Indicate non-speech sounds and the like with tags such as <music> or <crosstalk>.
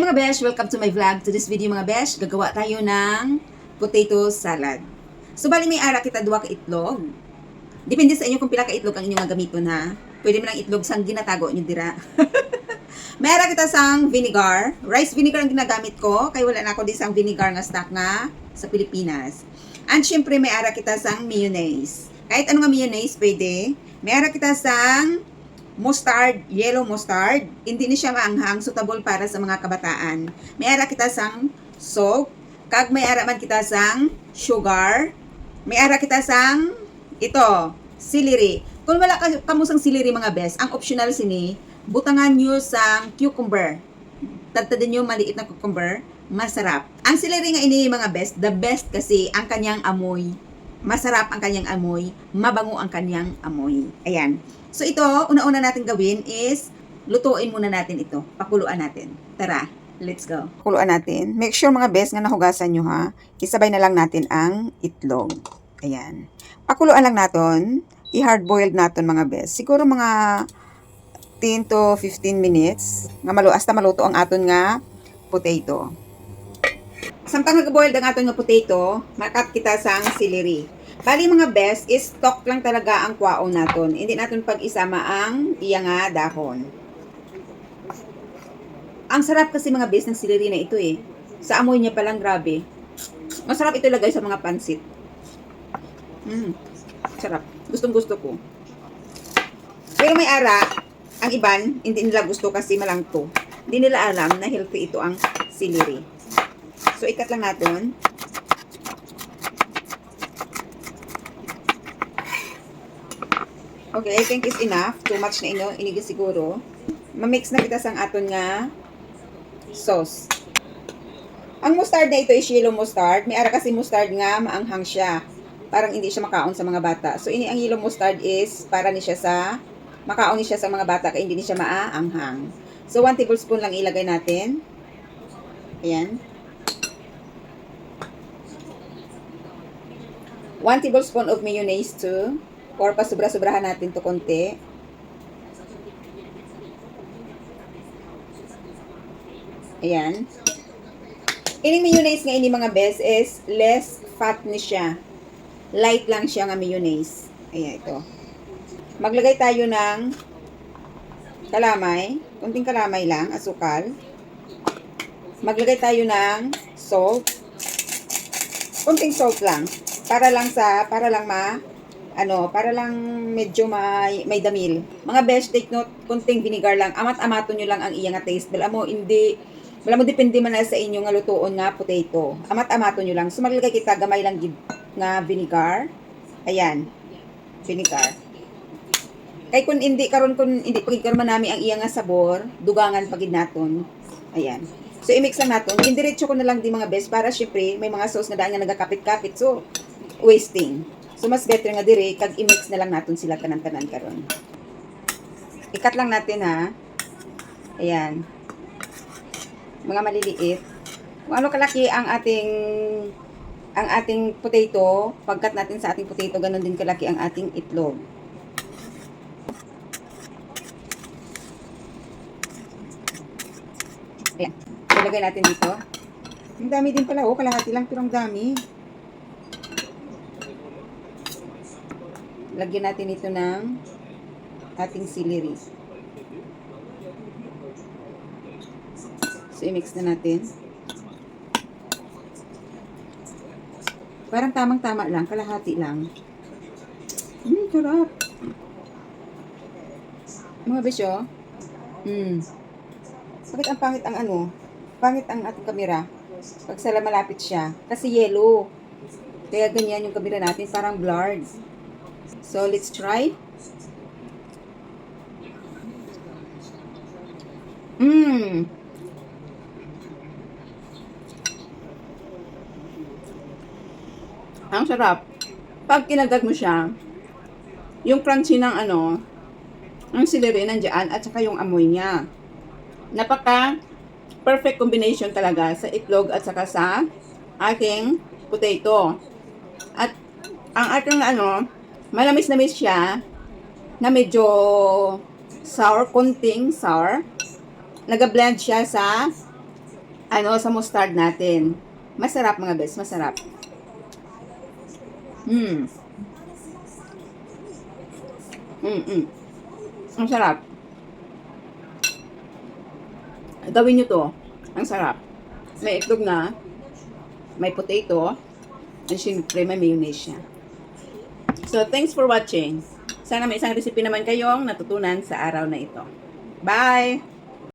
mga besh! Welcome to my vlog. To this video mga besh, gagawa tayo ng potato salad. So bali may ara kita duwa ka itlog. Depende sa inyo kung pila ka itlog ang inyong gagamiton ha. Pwede mo lang itlog sang ginatago nyo dira. <laughs> may ara kita sang vinegar. Rice vinegar ang ginagamit ko. Kaya wala na ako di sang vinegar nga stock nga sa Pilipinas. And syempre may ara kita sang mayonnaise. Kahit ano nga mayonnaise pwede. May ara kita sang mustard, yellow mustard. Hindi ni siya maanghang, suitable para sa mga kabataan. May ara kita sang salt, kag may ara man kita sang sugar, may ara kita sang ito, celery. Kung wala ka kamusang celery mga best, ang optional sini, butangan nyo sang cucumber. Tagtadin nyo maliit na cucumber, masarap. Ang celery nga ini mga best, the best kasi ang kanyang amoy. Masarap ang kanyang amoy, mabango ang kanyang amoy. Ayan. So ito, una-una natin gawin is lutuin muna natin ito. Pakuluan natin. Tara, let's go. Pakuluan natin. Make sure mga best nga nahugasan nyo ha. Isabay na lang natin ang itlog. Ayan. Pakuluan lang natin. I-hard boiled natin mga best. Siguro mga 10 to 15 minutes. Nga malu hasta maluto ang aton nga potato. Samtang nag-boiled ang aton nga potato, makat kita sang celery. Bali mga best, is stock lang talaga ang kwaon naton. Hindi natin pag-isama ang iya nga dahon. Ang sarap kasi mga best ng celery na ito eh. Sa amoy niya palang grabe. Masarap ito lagay sa mga pansit. Mm, sarap. Gustong gusto ko. Pero may ara, ang iban, hindi nila gusto kasi malangto. Hindi nila alam na healthy ito ang celery. So, ikat lang natin. Okay, I think it's enough. Too much na ino, inigi siguro. Ma-mix na kita sang aton nga sauce. Ang mustard na ito is yellow mustard. May ara kasi mustard nga maanghang siya. Parang hindi siya makaon sa mga bata. So ini ang yellow mustard is para ni siya sa makaon ni siya sa mga bata kaya hindi ni siya maaanghang. So 1 tablespoon lang ilagay natin. Ayan. 1 tablespoon of mayonnaise too. Or pasubra-subrahan natin to konti. Ayan. Ining mayonnaise nga ini mga best is less fat ni siya. Light lang siya nga mayonnaise. Ayan, ito. Maglagay tayo ng kalamay. Kunting kalamay lang, asukal. Maglagay tayo ng salt. Kunting salt lang. Para lang sa, para lang ma, ano, para lang medyo may, may damil. Mga best, take note, kunting vinegar lang. Amat-amato nyo lang ang iya nga taste. Wala mo, hindi, wala mo depende man sa inyo nga lutoon nga potato. Amat-amato nyo lang. So, maglagay kita gamay lang gid nga vinegar. Ayan. Vinegar. Kay kung hindi karon kun hindi pagid karon manami ang iya nga sabor, dugangan pagid naton. Ayan. So i-mix lang naton. Indiretso ko na lang di mga best para syempre may mga sauce na daan nga nagakapit-kapit. So wasting. So mas better nga dire kag i-mix na lang naton sila tanan-tanan karon. Ikat lang natin ha. Ayan. Mga maliliit. Kung ano kalaki ang ating ang ating potato, pagkat natin sa ating potato, ganun din kalaki ang ating itlog. Ayan. Ilagay natin dito. Ang dami din pala. Oh, kalahati lang pero ang dami. Lagyan natin ito ng ating celery. So, i-mix na natin. Parang tamang-tama lang. Kalahati lang. Hmm, sarap. Mga besyo. Hmm. Bakit ang pangit ang ano? Pangit ang ating kamera. Pag sala malapit siya. Kasi yellow. Kaya ganyan yung kamera natin. Parang blurred. So, let's try. Mmm. Ang sarap. Pag kinagat mo siya, yung crunchy ng ano, ang celery nandiyan at saka yung amoy niya. Napaka perfect combination talaga sa itlog at saka sa ating potato. At ang ating ano, malamis-namis siya na medyo sour, konting sour. Nag-blend siya sa ano, sa mustard natin. Masarap mga bes, masarap. Hmm. Mm, mm. Ang sarap. Gawin nyo to. Ang sarap. May itlog na. May potato. And syempre, may mayonnaise siya. So, thanks for watching. Sana may isang recipe naman kayong natutunan sa araw na ito. Bye!